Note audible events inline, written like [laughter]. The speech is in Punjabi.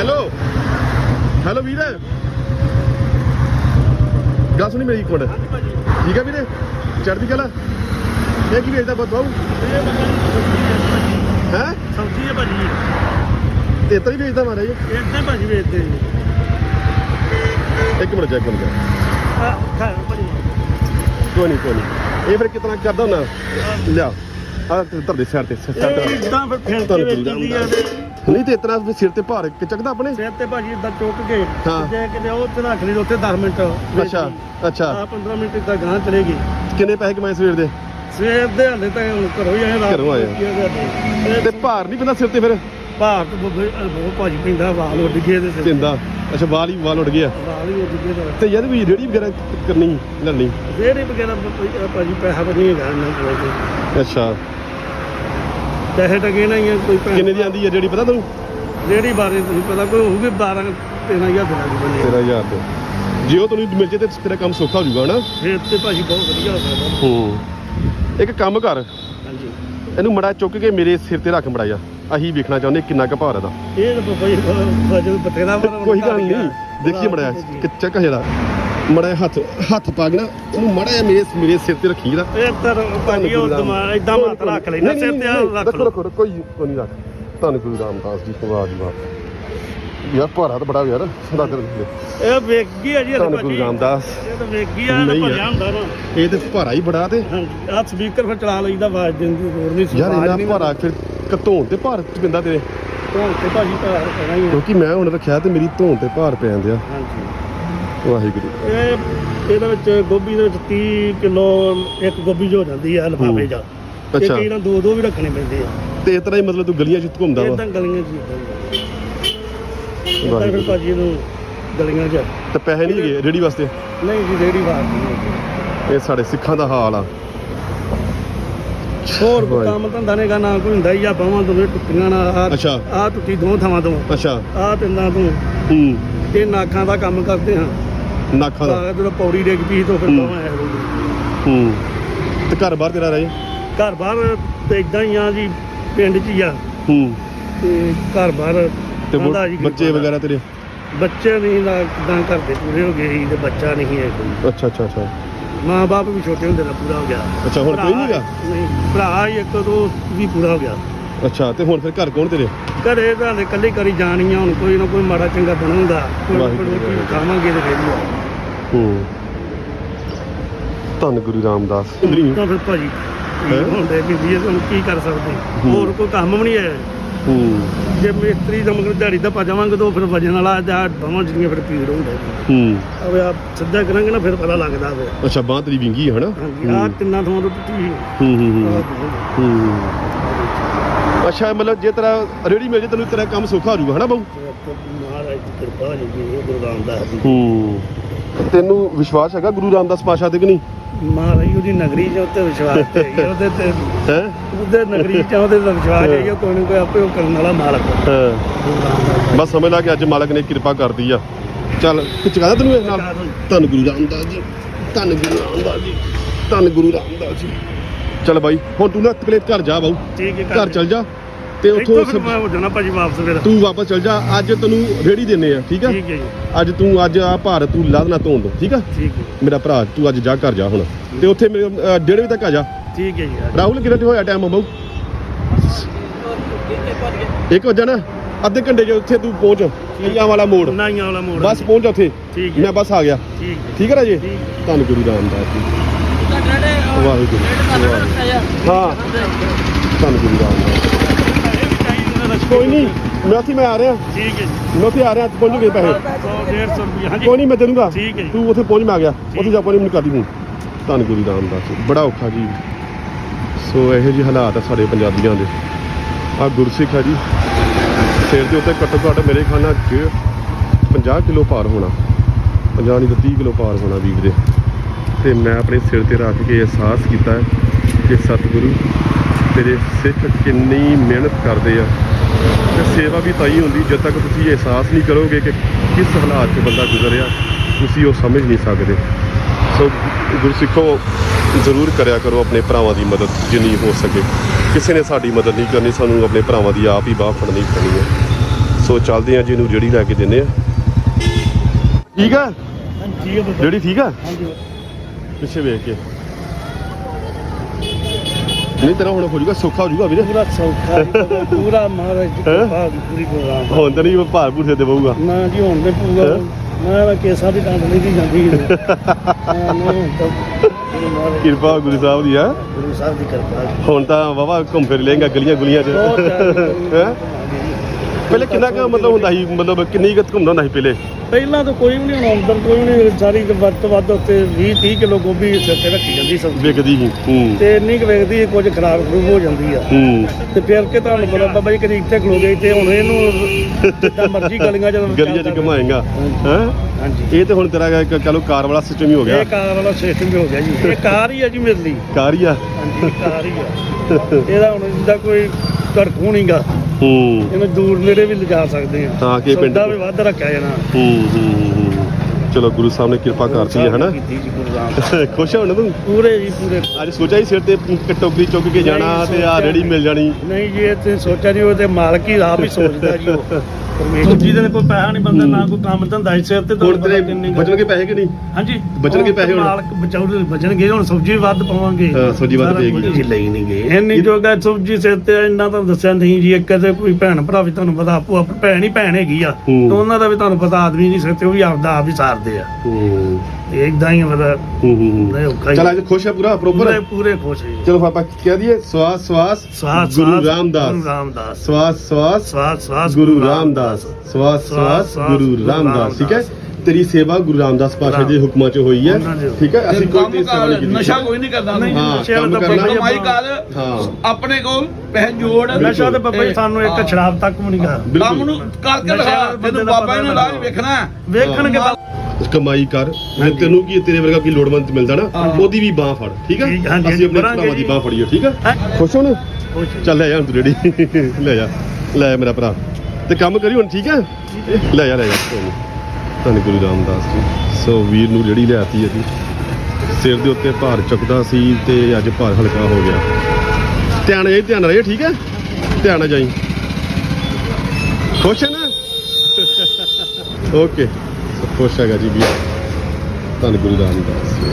ਹੈਲੋ। ਹੈਲੋ ਵੀਰ। ਗੱਲ ਸੁਣੀ ਮੇਰੀ ਇੱਕ ਮਿੰਟ। ਠੀਕ ਹੈ ਵੀਰੇ? ਚੜ੍ਹਦੀ ਕਲਾ? ਇਹ ਕੀ ਵੇਚਦਾ ਬੰਦਾ ਹੈ ਸਬਜ਼ੀ ਹੈ? ਭਾਜੀ ਤੇ ਹੀ ਵੇਚਦਾ ਮਾਰਾ ਜੀ ਇੱਦਾਂ ਭਾਜੀ ਵੇਚਦੇ ਜੀ ਇੱਕ ਮਿੰਟ ਚੈੱਕ ਕਰ ਕੋਈ ਨਹੀਂ ਕੋਈ ਨਹੀਂ ਇਹ ਫਿਰ ਕਿਤਨਾ ਕਰਦਾ ਹੁੰਦਾ? ਲਿਆ। ਆ ਧਰ ਦੇ ਸਿਰ ਤੇ ਸਿਰ ਇਹ ਤੇ ਇਦਾਂ ਫਿਰ ਫੇਰ ਕੇ ਤੁਹਾਨੂੰ ਵੇਚਦੀ ਆ ਤੇ ਨਹੀਂ ਤੇ ਇਤਨਾ ਫਿਰ ਸਿਰ ਤੇ ਭਾਰ ਕੇ ਚੱਕਦਾ ਆਪਣੇ? ਸਿਰ ਤੇ ਭਾਜੀ ਇਦਾਂ ਚੁੱਕ ਕੇ ਹਾਂ। ਜੇ ਕਿਤੇ ਉਹ ਤੇ ਰੱਖ ਲਈ ਤੇ ਉੱਥੇ 10 ਮਿੰਟ ਅੱਛਾ ਅੱਛਾ। ਆ 15 ਮਿੰਟ ਤੱਕ ਗਾਂ ਚਲੇਗੀ ਕਿੰਨੇ ਪੈਸੇ ਕਮਾਏ ਸਵੇਰ ਦੇ? ਸਵੇਰ ਦੇ ਹਲੇ ਤੱਕ ਹੁਣ ਘਰੋਂ ਹੀ ਆਏ ਰਾਤ ਘਰੋਂ ਆਏ। ਆਏ ਤੇ ਭਾਰ ਨਹੀਂ ਪੈਂਦਾ ਸਿਰ ਤੇ ਫਿਰ? ਬਹੁਤ ਭਾਜੀ ਪੈਂਦਾ ਵਾਲ ਉੱਡ ਗਏ ਦੇ ਸਿਰ ਤਿੰਦਾ ਅੱਛਾ ਵਾਲ ਹੀ ਵਾਲ ਉੱਡ ਗਿਆ ਵਾਲ ਹੀ ਉੱਡ ਗਏ ਤੇ ਤੇ ਯਾਰ ਵੀ ਰੇੜੀ ਵਗੈਰਾ ਕਰਨੀ ਲੈਣੀ ਰੇੜੀ ਵਗੈਰਾ ਭਾਜੀ ਪੈਸਾ ਬਣੀ ਹੈਗਾ ਨਾ ਕੋਈ ਅੱਛਾ। ਪੈਸੇ ਟਕੇ ਨਹੀਂ ਹੈ ਕੋਈ ਪੈਸਾ ਕਿੰਨੇ ਦੀ ਆਂਦੀ ਹੈ ਰੇੜੀ ਪਤਾ ਤੈਨੂੰ? ਰੇੜੀ ਬਾਰੇ ਤੁਸੀਂ ਪਤਾ ਕੋਈ ਹੋਊਗੀ 12 13000 ਦੇਣਾ ਦੀ ਬਣੀ 13000 ਤੇ। ਜੇ ਉਹ ਤੈਨੂੰ ਮਿਲ ਜੇ ਤੇ ਤੇਰਾ ਕੰਮ ਸੌਖਾ ਹੋ ਜਾਊਗਾ ਨਾ ਫਿਰ ਤੇ ਭਾਜੀ ਬਹੁਤ ਵਧੀਆ ਹੋ ਸਕਦਾ। ਹੂੰ। ਇੱਕ ਕੰਮ ਕਰ ਇਹਨੂੰ ਮੜਾ ਚੁੱਕ ਕੇ ਮੇਰੇ ਸਿਰ ਤੇ ਰੱਖ ਮੜਾ ਜਾ ਅਸੀਂ ਵੇਖਣਾ ਚਾਹੁੰਦੇ ਕਿੰਨਾ ਕੁ ਭਾਰ ਇਹਦਾ। ਇਹ ਤਾਂ ਭਾਈ ਵਜਨ ਬਤੇਰਾ ਪਰ ਕੋਈ ਗੱਲ ਨਹੀਂ। ਦੇਖੀਏ ਮੜਾ ਕਿ ਚੱਕ ਜਿਹੜਾ ਮੜਾ ਹੱਥ ਹੱਥ ਪਾ ਕੇ ਨਾ ਉਹਨੂੰ ਮੜਾ ਜਾ ਮੇਰੇ ਮੇਰੇ ਸਿਰ ਤੇ ਰੱਖੀ ਜਿਹੜਾ ਇਹ ਤਾਂ ਭਾਜੀ ਉਹ ਦਿਮਾਗ ਇਦਾਂ ਮੱਤ ਰੱਖ ਲੈਣਾ ਸਿਰ ਤੇ ਰੱਖ ਰੱਖੋ ਕੋਈ ਕੋਈ ਨਹੀਂ ਰੱਖ। ਧੰਨ ਗੁਰੂ ਰਾਮਦਾਸ ਜੀ ਵਾਹ ਜੀ ਵਾਹ ਯਾਰ ਭਾਰਾ ਤਾਂ ਬੜਾ ਯਾਰ ਸਦਾ ਕਰ ਇਹ ਵੇਖ ਗਈ ਆ ਜੀ ਧੰਨ ਭਾਜੀ। ਗੁਰੂ ਰਾਮਦਾਸ। ਇਹ ਤਾਂ ਵੇਖ ਆ ਨਹੀਂ ਤਾਂ ਯਾਰ। ਭਰਿਆ ਹੁੰਦਾ ਨਾ ਇਹ ਤੇ ਭਾਰਾ ਹੀ ਬੜਾ ਤੇ। ਆਹ ਸਪੀਕਰ ਫਿਰ ਚਲਾ ਲਈਦਾ ਆਵਾਜ਼ ਦੇਣ ਦੀ ਲੋੜ ਨਹੀਂ ਯਾਰ ਇੰਨਾ ਭਾਰਾ ਫਿਰ ਕਤੋਂ ਤੇ ਭਾਰ ਚ ਪੈਂਦਾ ਤੇਰੇ। ਧੋਣ ਤੇ ਭਾਜੀ ਭਾਰ ਪੈਣਾ ਹੀ ਆ। ਕਿਉਂਕਿ ਮੈਂ ਹੁਣ ਰੱਖਿਆ ਤੇ ਮੇਰੀ ਧੋਣ ਤੇ ਭਾਰ ਪੈ ਜਾਂਦੇ ਆ। ਹਾਂਜੀ। ਵਾਹਿਗੁਰੂ। ਇਹ ਇਹਦੇ ਵਿੱਚ ਗੋਭੀ ਦੇ ਵਿੱਚ 30 ਕਿਲੋ ਇੱਕ ਗੋਭੀ ਜੋ ਹੋ ਜਾਂਦੀ ਆ ਲਫਾਫੇ ਜਾ ਤੇ ਅੱਛਾ। ਕਈ ਨਾਲ ਦੋ ਦੋ ਵੀ ਰੱਖਣੇ ਪੈਂਦੇ ਆ। ਤੇ ਇਸ ਤਰ੍ਹਾਂ ਹੀ ਮਤਲਬ ਤੂੰ ਗਲੀਆਂ 'ਚ ਘੁੰਮਦਾ ਵਾ। ਇਦਾਂ ਗਲੀਆਂ 'ਚ ਹੀ ਇਦਾਂ ਫਿਰ ਵਾਹਿਗੁਰੂ। ਭਾਜੀ ਨੂੰ ਗਲੀਆਂ 'ਚ ਤੇ ਪੈਸੇ ਨਹੀਂ ਹੈਗੇ ਰੇੜੀ ਵਾਸਤੇ? ਨਹੀਂ ਜੀ ਰੇੜੀ ਬਾਤ ਨਹੀਂ ਇਹ ਸਾਡੇ ਸਿੱਖਾਂ ਦਾ ਹਾਲ ਆ। ਹੋਰ ਕੋਈ। ਕੰਮ ਧੰਦਾ ਨੇਗਾ ਨਾ ਕੋਈ ਹੁੰਦਾ ਹੀ ਆ ਬਾਵਾਂ ਦੋਵੇਂ ਟੁੱਟੀਆਂ ਨਾ ਆ ਅੱਛਾ। ਆ ਟੁੱਟੀ ਦੋ ਥਾਵਾਂ ਤੋਂ। ਅੱਛਾ। ਆ ਤਿੰਨਾਂ ਤੋਂ। ਹੂੰ। ਇਹ ਨਾਖਾਂ ਦਾ ਕੰਮ ਕਰਦੇ ਹਾਂ ਨਾਖਾਂ ਦਾ। ਤਾਂ ਜਦੋਂ ਪੌੜੀ ਡੇਗ ਪੀ ਤੋਂ ਫਿਰ ਹੂੰ। ਐ ਹੋਊਗੀ। ਹੂੰ। ਤੇ ਘਰ ਬਾਹਰ ਤੇਰਾ ਰਹੇ ਘਰ ਬਾਹਰ ਤੇ ਇਦਾਂ ਹੀ ਆ ਜੀ ਪਿੰਡ 'ਚ ਹੀ ਆ। ਹੂੰ। ਤੇ ਘਰ ਬਾਹਰ ਤੇ ਜੀ ਬੱਚੇ। ਵਗੈਰਾ ਤੇਰੇ? ਬੱਚੇ ਨਹੀਂ ਨਾ ਕਿਦਾਂ ਘਰ ਦੇ ਪੂਰੇ ਹੋ ਗਏ ਸੀ ਤੇ ਬੱਚਾ ਨਹੀਂ ਹੈ ਕੋਈ। ਅੱਛਾ ਅੱਛਾ ਅੱਛਾ। ਮਾਂ ਬਾਪ ਵੀ ਛੋਟੇ ਹੁੰਦੇ ਦਾ ਪੂਰਾ ਹੋ ਗਿਆ। ਅੱਛਾ ਹੁਣ ਕੋਈ ਨਹੀਂਗਾ ਨਹੀਂ ਭਰਾ ਹੀ ਇੱਕ ਦੋ ਵੀ ਪੂਰਾ ਹੋ ਗਿਆ। ਅੱਛਾ ਤੇ ਹੁਣ ਫਿਰ ਘਰ ਕੌਣ ਤੇਰੇ? ਘਰੇ ਤਾਂ ਹਲੇ ਇਕੱਲੀ ਕਰੀ ਜਾਣੀ ਆ ਹੁਣ ਕੋਈ ਨਾ ਕੋਈ ਮਾੜਾ ਚੰਗਾ ਬਣਾਉਂਦਾ ਕੋਈ ਕੋਈ ਖਾਵਾਂਗੇ ਤੇ ਫਿਰ ਹੀ ਧੰਨ ਗੁਰੂ ਰਾਮਦਾਸ। ਤਾਂ ਫਿਰ ਭਾਜੀ? ਹੁੰਦੇ ਵੀ ਵੀ ਕੀ ਕਰ ਸਕਦੇ। ਹੋਰ ਕੋਈ ਕੰਮ ਵੀ ਨਹੀਂ ਹੈ ਹੂੰ। ਜੇ ਮਿਸਤਰੀ ਦਾ ਮਗਰ ਦਿਹਾੜੀ ਦਾ ਜਾਵਾਂਗੇ ਤਾਂ ਉਹ ਫਿਰ ਵਜਨ ਵਾਲਾ ਜਾਂ ਬਾਹਾਂ ਜਿਹੜੀਆਂ ਫਿਰ ਪੀੜ ਹੁੰਦਾ ਹੂੰ। ਅਵੇ ਆ ਸਿੱਧਾ ਕਰਾਂਗੇ ਨਾ ਫਿਰ ਪਤਾ ਲੱਗਦਾ ਫਿਰ ਅੱਛਾ ਬਾਂਹ ਤੇਰੀ ਵਿੰਗੀ ਹੈ ਹਨਾ? ਹਾਂਜੀ ਆ ਤਿੰਨਾਂ ਥਾਵਾਂ ਤੋਂ ਟੁੱਟੀ। ਹੂੰ ਹੂੰ ਹੂੰ। ਅੱਛਾ ਮਤਲਬ ਜੇ ਤੇਰਾ ਰੇੜੀ ਮਿਲ ਜੇ ਤੈਨੂੰ ਤੇਰਾ ਕੰਮ ਸੌਖਾ ਹੋ ਜਾਊਗਾ ਹਨਾ ਬਾਊ? ਮਹਾਰਾਜ ਦੀ ਕਿਰਪਾ ਹੋ ਜੀ ਇਹ ਗੁਰੂ ਰਾਮਦਾਸ ਦੀ। ਹੂੰ। ਤੈਨੂੰ ਵਿਸ਼ਵਾਸ ਹੈਗਾ ਗੁਰੂ ਰਾਮਦਾਸ ਪਾਸ਼ਾ ਤੇ ਕਿ ਨਹੀਂ? ਮਹਾਰਾਜ ਉਹਦੀ ਨਗਰੀ ਚ ਉੱਤੇ ਵਿਸ਼ਵਾਸ ਤੇ ਹੈਗਾ, ਉਹਦੇ ਤੇ ਹੈ? ਉਹਦੇ ਨਗਰੀ ਚ ਉਹਦੇ ਤੇ ਵਿਸ਼ਵਾਸ ਹੈ। ਕਿ ਕੋਈ ਨਾ ਕੋਈ ਆਪੇ ਉਹ ਕਰਨ ਵਾਲਾ ਮਾਲਕ ਹੈ। ਹਾਂ। ਬਸ ਸਮਝ ਲਾ ਕਿ ਅੱਜ ਮਾਲਕ ਨੇ ਕਿਰਪਾ ਕਰਦੀ ਆ। ਚੱਲ ਖਿਚਕਾਦਾ ਤੈਨੂੰ ਇਸ ਨਾਲ? ਧੰਨ ਗੁਰੂ ਰਾਮਦਾਸ ਜੀ ਧੰਨ ਗੁਰੂ ਰਾਮਦਾਸ ਜੀ ਧੰਨ ਗੁਰੂ ਰਾਮਦਾਸ ਜੀ। ਚੱਲ ਬਾਈ ਹੁਣ ਤੂੰ ਨਾ ਤਕਲੇ ਘਰ ਜਾ ਬਾਊ। ਠੀਕ ਹੈ ਘਰ ਚੱਲ ਜਾ। ਤੇ ਇੱਥੋਂ ਉੱਥੋਂ ਫਿਰ ਮੈਂ ਹੋ ਜਾਣਾ ਭਾਜੀ ਵਾਪਸ ਫਿਰ। ਤੂੰ ਵਾਪਸ ਚੱਲ ਜਾ। ਅੱਜ ਤੈਨੂੰ ਰੇੜੀ ਦਿੰਨੇ ਆ ਠੀਕ ਆ? ਠੀਕ ਹੈ ਜੀ। ਅੱਜ ਤੂੰ ਅੱਜ ਆ ਭਾਰਤ ਤੂੰ ਲਾਦਨਾ ਧੋਣ ਦੋ ਠੀਕ ਆ? ਠੀਕ ਹੈ। ਮੇਰਾ ਭਰਾ ਤੂੰ ਅੱਜ ਜਾ ਘਰ ਜਾ ਹੁਣ। ਤੇ ਉੱਥੇ ਮੇਰੇ ਅ, ਡੇਢ ਵਜੇ ਤੱਕ ਆ ਜਾ। ਠੀਕ ਹੈ ਜੀ ਰਾਹੁਲ ਕਿੰਨਾ ਤੇ ਹੋਇਆ ਟਾਈਮ ਬਾਊ ਇੱਕ ਵਜੇ ਨਾ ਅੱਧੇ ਘੰਟੇ ਚ ਉੱਥੇ ਤੂੰ ਪਹੁੰਚ। ਕਈਆਂ ਵਾਲਾ ਮੋੜ। ਨਾਈਆਂ ਵਾਲਾ ਮੋੜ। ਬਸ ਪਹੁੰਚ ਉੱਥੇ। ਠੀਕ ਹੈ। ਮੈਂ ਬਸ ਆ ਗਿਆ। ਠੀਕ ਹੈ। ਠੀਕ ਹੈ ਰਾਜੇ ਠੀਕ ਧੰਨ ਗੁਰੂ ਰਾਮਦਾਸ ਜੀ। ਵਾਹਿਗੁਰੂ। ਹਾਂ। ਧੰਨ ਗੁਰੂ ਰਾਮਦਾਸ ਕੋਈ ਨਹੀਂ। ਮੈਂ ਉੱਥੇ ਮੈਂ ਆ ਰਿਹਾ। ਠੀਕ ਹੈ ਜੀ। ਮੈਂ ਉੱਥੇ ਆ ਰਿਹਾ ਪਹੁੰਚ ਗਏ ਪੈਸੇ। 100 150 ਰੁਪਏ ਹਾਂਜੀ। ਕੋਈ ਨਹੀਂ ਮੈਂ ਦੇ ਦੂੰਗਾ। ਠੀਕ ਹੈ ਜੀ। ਤੂੰ ਉੱਥੇ ਪਹੁੰਚ ਮੈਂ ਆ ਗਿਆ। ਉੱਥੇ ਜਾ ਪਾਣੀ ਮੈਨੂੰ ਕਰ ਦੀ ਧੰਨ ਗੁਰੂ ਰਾਮਦਾਸ ਜੀ। ਬੜਾ ਔਖਾ ਜੀ। ਸੋ ਇਹੋ ਜਿਹੇ ਹਾਲਾਤ ਆ ਸਾਡੇ ਪੰਜਾਬੀਆਂ ਦੇ। ਆ ਗੁਰਸਿੱਖ ਆ ਜੀ। ਸਿਰ ਦੇ ਉੱਤੇ ਘੱਟੋ ਘੱਟ ਮੇਰੇ ਖਾਨਾ ਚ 50 ਕਿਲੋ ਭਾਰ ਹੋਣਾ। 50 ਨਹੀਂ ਤਾਂ 30 ਕਿਲੋ ਭਾਰ ਹੋਣਾ ਵੀਰ ਦੇ। ਤੇ ਮੈਂ ਆਪਣੇ ਸਿਰ ਤੇ ਰੱਖ ਕੇ ਅਹਿਸਾਸ ਕੀਤਾ ਹੈ ਕਿ ਸਤਿਗੁਰੂ ਤੇਰੇ ਸਿੱਖ ਕਿੰਨੀ ਮਿਹਨਤ ਕਰਦੇ ਆ। ਤੇ ਸੇਵਾ ਵੀ ਤਾਂ ਹੀ ਹੁੰਦੀ ਜਦ ਤੱਕ ਤੁਸੀਂ ਇਹ ਅਹਿਸਾਸ ਨਹੀਂ ਕਰੋਗੇ ਕਿ ਕਿਸ ਹਾਲਾਤ 'ਚ ਬੰਦਾ ਗੁਜ਼ਰਿਆ ਤੁਸੀਂ ਉਹ ਸਮਝ ਨਹੀਂ ਸਕਦੇ। ਸੋ ਗੁਰਸਿੱਖੋ ਜ਼ਰੂਰ ਕਰਿਆ ਕਰੋ ਆਪਣੇ ਭਰਾਵਾਂ ਦੀ ਮਦਦ ਜਿੰਨੀ ਹੋ ਸਕੇ। ਕਿਸੇ ਨੇ ਸਾਡੀ ਮਦਦ ਨਹੀਂ ਕਰਨੀ ਸਾਨੂੰ ਆਪਣੇ ਭਰਾਵਾਂ ਦੀ ਆਪ ਹੀ ਬਾਹ ਫੜਨੀ ਪੈਣੀ ਹੈ। ਸੋ ਚੱਲਦੇ ਆ ਜੀ ਇਹਨੂੰ ਜਿਹੜੀ ਲੈ ਕੇ ਦਿੰਨੇ ਆ? ਠੀਕ ਆ ਜਿਹੜੀ ਠੀਕ ਆ? ਹਾਂਜੀ। ਪਿੱਛੇ ਵੇਖ ਕੇ। ਨਹੀਂ ਤੇਰਾ ਹੁਣ ਹੋ ਜਾਊਗਾ ਸੌਖਾ ਹੋ ਜਾਊਗਾ ਵੀਰੇ। ਪੂਰਾ ਸੌਖਾ ਪੂਰਾ ਮਹਾਰਾਜ ਦੀ? ਕਿਰਪਾ ਪੂਰੀ ਪ੍ਰੋਗਰਾਮ ਹੁਣ ਤਾਂ ਨਹੀਂ ਭਾਰ ਭੂਰ ਦੇ ਪਊਗਾ। ਨਾ ਜੀ ਹੁਣ ਤੇ ਪੂਰਾ? ਮੈਂ ਤਾਂ ਕੇਸਾਂ ਦੀ ਡੰਡ ਨਹੀਂ ਦੀ ਜਾਂਦੀ ਹਾਂ, ਨਾ, ਹੁਣ ਤਾਂ ਗੁਰੂ ਮਹਾਰਾਜ- ਕਿਰਪਾ ਗੁਰੂ ਸਾਹਿਬ ਦੀ ਆ ਗੁਰੂ ਸਾਹਿਬ ਦੀ ਕਿਰਪਾ। ਹੁਣ ਤਾਂ ਵਾਵਾ ਘੁੰਮ ਫਿਰ ਲੇਗਾ ਗਲੀਆਂ ਗੁਲੀਆਂ 'ਚ। ਬਹੁਤ ਹੈਂ? ਪਹਿਲੇ ਕਿੰਨਾ ਕੁ ਮਤਲਬ ਹੁੰਦਾ ਸੀ? ਮਤਲਬ ਕਿੰਨੀ ਕੁ ਘੁੰਮਦਾ ਹੁੰਦਾ ਸੀ ਪਹਿਲੇ? ਪਹਿਲਾਂ ਤਾਂ ਕੋਈ ਵੀ ਨਹੀਂ ਹੁਣ ਆਮਦਨ ਕੋਈ ਵੀ ਨਹੀਂ ਸਾਰੀ ਵੱਧ ਤੋਂ ਵੱਧ ਉੱਤੇ 20 30 ਕਿਲੋ ਗੋਭੀ ਸਿਰ ਤੇ ਰੱਖੀ ਜਾਂਦੀ ਸਬਜ਼ੀ ਵਿਕਦੀ ਸੀ ਹੂੰ। ਤੇ ਇੰਨੀ ਕੁ ਵੇਖਦੀ ਕੁਝ ਖਰਾਬ ਖਰੂਬ ਹੋ ਜਾਂਦੀ ਆ। ਹੂੰ। ਤੇ ਫਿਰ ਕੇ ਤੁਹਾਨੂੰ ਪਤਾ ਬਾਬਾ ਜੀ ਕਦੀ ਇੱਥੇ ਖਲੋ ਗਏ ਤੇ ਹੁਣ ਇਹਨੂੰ ਜਿੱਦਾਂ ਮਰਜ਼ੀ ਗਲੀਆਂ ਜਦੋਂ ਗਲੀਆਂ 'ਚ ਘੁਮਾਏਗਾ। ਹੈ? ਹਾਂਜੀ। ਇਹ ਤੇ ਹੁਣ ਤੇਰਾ ਇੱਕ ਕਹ ਲਓ ਕਾਰ ਵਾਲਾ ਸਿਸਟਮ ਹੀ ਹੋ ਗਿਆ। ਇਹ ਕਾਰ ਵਾਲਾ ਸਿਸਟਮ ਵੀ ਹੋ ਗਿਆ ਜੀ। ਇਹ ਕਾਰ ਹੀ ਆ ਜੀ ਮੇਰੇ ਲਈ। ਕਾਰ ਹੀ ਆ। ਹਾਂਜੀ ਕਾਰ ਹੀ ਆ। ਇਹਦਾ ਹੁਣ ਜਿੱਦਾਂ ਕੋਈ ਧੜਕੂ ਨਹੀਂਗਾ ਹੂੰ। ਇਹਨੂੰ ਦੂਰ ਨੇੜੇ ਵੀ ਲਿਜਾ ਸਕਦੇ ਆ। ਹਾਂ, ਕਿ ਪਿੰਡ- ਵੀ ਵੱਧ ਰੱਖਿਆ ਜਾਣਾ। ਹੂੰ ਹੂੰ। ਚਲੋ ਗੁਰੂ ਸਾਹਿਬ ਨੇ ਕਿਰਪਾ ਕਰਤੀ ਹੈ ਹਨਾ? ਕੀਤੀ ਜੀ [laughs] ਖੁਸ਼ ਹੋਣਾ ਤੂੰ? ਪੂਰੇ ਜੀ ਪੂਰੇ। ਅੱਜ ਸੋਚਿਆ ਹੀ ਸਿਰ ਤੇ ਟੋਕਰੀ ਚੁੱਕ ਕੇ ਜਾਣਾ ਨਹੀਂ, ਤੇ ਆ ਰੇੜੀ ਮਿਲ ਜਾਣੀ। ਨਹੀਂ ਜੀ ਇਹ ਤੇ ਸੋਚਿਆ ਜੀ ਉਹ ਤੇ ਮਾਲਕ ਹੀ ਆਪ ਹੀ ਸੋਚਦਾ ਜੀ ਉਹ। ਪਰਮੇਸ਼ਰ ਜੀ। ਦੇ ਕੋਈ ਪੈਸਾ ਨਹੀਂ ਬੰਦਾ ਨਾ ਕੋਈ ਕੰਮ ਧੰਦਾ ਇਸ ਸਿਰ ਤੇ ਬਚਣਗੇ ਪੈਸੇ ਕਿ ਨਹੀਂ? ਹਾਂਜੀ। ਬਚਣਗੇ ਪੈਸੇ ਹੁਣ? ਮਾਲਕ ਬਚਾਉ ਬਚਣਗੇ ਹੁਣ ਸਬਜ਼ੀ ਵੀ ਵੱਧ ਪਾਵਾਂਗੇ। ਹਾਂ, ਸਬਜ਼ੀ ਵੱਧ ਸਾਰਾ ਪਏਗੀ। ਹੀ ਲਈ ਨਹੀਂ ਗਏ। ਇੰਨੀ ਜੋਗਾ ਸਬਜ਼ੀ ਸਿਰ ਤੇ ਇੰਨਾ ਤਾਂ ਦੱਸਿਆ ਨਹੀਂ ਜੀ ਇੱਕ ਤੇ ਕੋਈ ਭੈਣ ਭਰਾ ਵੀ ਤੁਹਾਨੂੰ ਪਤਾ ਆਪੋ ਆਪਣੀ ਭੈਣ ਹੀ ਭੈਣ ਹੈਗੀ ਆ। ਹੂੰ। ਤੇ ਉਹਨਾਂ ਦਾ ਵੀ ਤੁਹਾਨੂੰ ਪਤਾ ਆਦਮੀ ਨਹੀਂ ਸਿਰ ਤੇ ਉਹ ਵੀ ਆਪਦਾ ਆਪ ਹੀ ਸਾਰਦੇ ਆ। ਹੂੰ। ਇਦਾਂ ਹੀ ਪਤਾ ਹੂੰ ਹੂੰ ਨਹੀਂ ਔਖਾ ਹੀ ਚਲ ਅੱਜ ਖੁਸ਼ ਹੈ ਪੂਰਾ ਪੂਰੇ ਪ੍ਰੋਪਰ ਪੂਰੇ ਖੁਸ਼ ਹੈ। ਚਲੋ ਪਾਪਾ ਕਹਿ ਦਈਏ ਸਵਾਸ ਸਵਾਸ ਸਵਾਸ ਗੁਰੂ ਰਾਮਦਾਸ। ਗੁਰੂ ਰਾਮਦਾਸ। ਸਵਾਸ ਸਵਾਸ ਸਵਾਸ ਸਵਾਸ ਗੁਰੂ ਰਾਮਦਾਸ। ਸਵਾਸ ਸਵਾਸ ਗੁਰੂ ਰਾਮਦਾਸ ਠੀਕ ਹੈ? ਤੇਰੀ ਸੇਵਾ ਗੁਰੂ ਰਾਮਦਾਸ ਪਾਸ਼ਾ ਦੇ ਹੁਕਮਾਂ 'ਚ ਹੋਈ ਹੈ। ਠੀਕ ਹੈ ਅਸੀਂ ਕੋਈ ਤੇਰੀ ਸੇਵਾ ਨਹੀਂ ਕਰ ਕੀਤੀ ਨਸ਼ਾ ਕੋਈ ਨਹੀਂ ਕਰਦਾ ਨਹੀਂ, ਹਾਂ, ਨਸ਼ੇ ਕੰਮ ਕਰਨਾ। ਬਾਬਾ ਜੀ ਕਮਾਈ ਕਰ ਆਪਣੇ ਕੋਲ ਪੈਸੇ ਜੋੜ ਨਸ਼ਾ ਤੇ ਬੱਬਾ ਜੀ ਸਾਨੂੰ ਇੱਕ। ਸ਼ਰਾਬ ਤੱਕ ਵੀ ਨਹੀਂ ਬਿਲਕੁਲ। ਕੰਮ ਨੂੰ ਕਰਕੇ ਨਸ਼ਾ ਲਗਾ ਬੰਦੇ ਜਦੋਂ ਦਾ ਬਾਬਾ ਜੀ ਨੂੰ ਰਾਜ ਵੇਖਣਾ। ਵੇਖਣਗੇ ਕਮਾਈ ਕਰ ਹਾਂਜੀ। ਤੈਨੂੰ ਕੀ ਤੇਰੇ ਵਰਗਾ ਕੋਈ ਲੋੜਵੰਦ ਮਿਲਦਾ ਨਾ। ਉਹਦੀ ਵੀ ਬਾਹ ਫੜ ਠੀਕ ਹੈ ਅਸੀਂ ਆਪਣੇ ਭਰਾਵਾਂ ਦੀ। ਬਾਹ ਫੜੀਏ ਠੀਕ ਹੈ? ਖੁਸ਼ ਹੋ ਨਾ। ਚੱਲ ਲੈ ਜਾ ਹੁਣ ਤੂੰ ਲੈ ਜਾ ਲੈ ਮੇਰਾ ਭਰਾ ਤੇ ਕੰਮ ਕਰੀ ਹੁਣ ਠੀਕ ਹੈ ਲੈ ਜਾ ਲੈ ਜਾ। ਧੰਨ ਗੁਰੂ ਰਾਮਦਾਸ ਜੀ। ਸੋ ਵੀਰ ਨੂੰ ਜਿਹੜੀ ਲਿਆਤੀ ਅਸੀਂ ਸਿਰ ਦੇ ਉੱਤੇ ਭਾਰ ਚੁੱਕਦਾ ਸੀ ਤੇ ਅੱਜ ਭਾਰ ਹਲਕਾ ਹੋ ਗਿਆ। ਧਿਆਨ ਜਾਈ ਧਿਆਨ ਰਹੇ ਠੀਕ ਹੈ? ਧਿਆਨ ਨਾਲ ਜਾਈ। ਖੁਸ਼ ਹੈ ਨਾ? ਓਕੇ। ਖੁਸ਼ ਹੈਗਾ ਜੀ ਵੀਰ। ਧੰਨ ਗੁਰੂ ਰਾਮਦਾਸ ਜੀ।